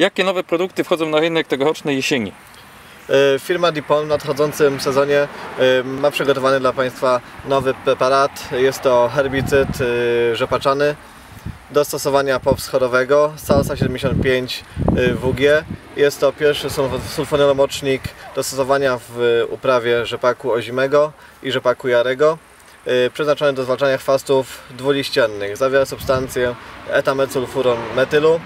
Jakie nowe produkty wchodzą na rynek tegorocznej jesieni? E, Firma Dipon w nadchodzącym sezonie e, ma przygotowany dla Państwa nowy preparat. Jest to herbicyd e, rzepaczany do stosowania powschodowego Salsa 75 WG. Jest to pierwszy sulf- sulfonylomocznik do stosowania w uprawie rzepaku ozimego i rzepaku jarego. Przeznaczony do zwalczania chwastów dwuliściennych. Zawiera substancję etamecylfuron metylu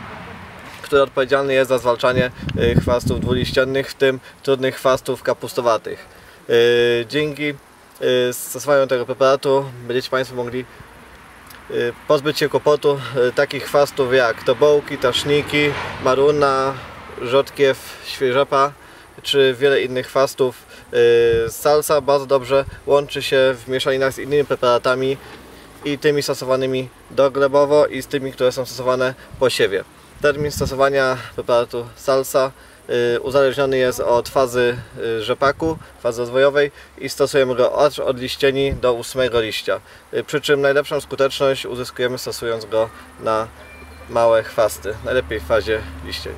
który odpowiedzialny jest za zwalczanie y, chwastów dwuliściennych, w tym trudnych chwastów kapustowatych. Y, Dzięki y, stosowaniu tego preparatu będziecie Państwo mogli pozbyć się kłopotu takich chwastów jak tobołki, taszniki, maruna, rzodkiew, świeżopa czy wiele innych chwastów. Salsa bardzo dobrze łączy się w mieszaninach z innymi preparatami i tymi stosowanymi doglebowo i z tymi, które są stosowane po siewie. Termin stosowania preparatu salsa y, uzależniony jest od fazy y, rzepaku, fazy rozwojowej i stosujemy go aż od liścieni do ósmego liścia. Y, Przy czym najlepszą skuteczność uzyskujemy stosując go na małe chwasty, najlepiej w fazie liścieni.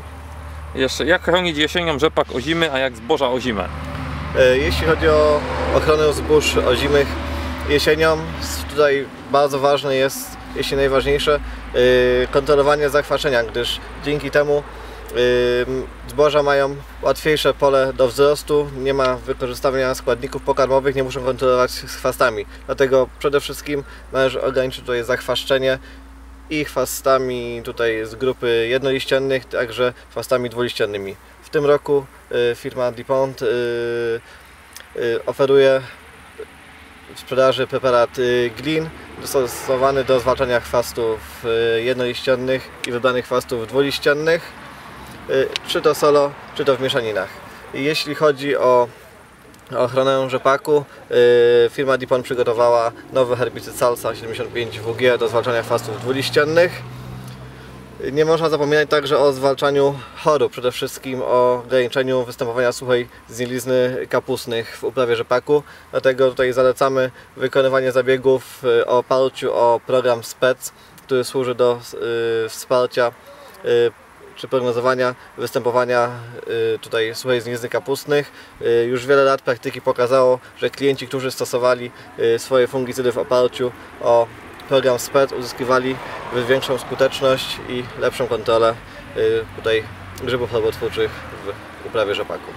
Jeszcze, jak chronić jesienią rzepak ozimy, a jak zboża ozimę? E, Jeśli chodzi o ochronę zbóż ozimych jesienią, tutaj bardzo ważne jest, jeśli najważniejsze, e, kontrolowanie zakwaszenia, gdyż dzięki temu e, zboża mają łatwiejsze pole do wzrostu, nie ma wykorzystywania składników pokarmowych, nie muszą kontrolować z chwastami. Dlatego przede wszystkim należy ograniczyć tutaj zachwaszczenie i chwastami tutaj z grupy jednoliściennych, także chwastami dwuliściennymi. W tym roku y, firma DuPont y, y, oferuje sprzedaży preparat Glin dostosowany do zwalczania chwastów y, jednoliściennych i wybranych chwastów dwuliściennych, y, czy to solo, czy to w mieszaninach. Jeśli chodzi o ochronę rzepaku, y, firma DuPont przygotowała nowy herbicyd Salsa 75 WG do zwalczania chwastów dwuliściennych. Nie można zapominać także o zwalczaniu chorób, przede wszystkim o ograniczeniu występowania suchej zgnilizny kapustnych w uprawie rzepaku. Dlatego tutaj zalecamy wykonywanie zabiegów y, o oparciu o program SPEC, który służy do y, wsparcia y, czy prognozowania występowania tutaj suchej zgnilizny kapustnych. Już wiele lat praktyki pokazało, że klienci, którzy stosowali swoje fungicydy w oparciu o program SPED uzyskiwali większą skuteczność i lepszą kontrolę y, tutaj grzybów chorobotwórczych w uprawie rzepaku.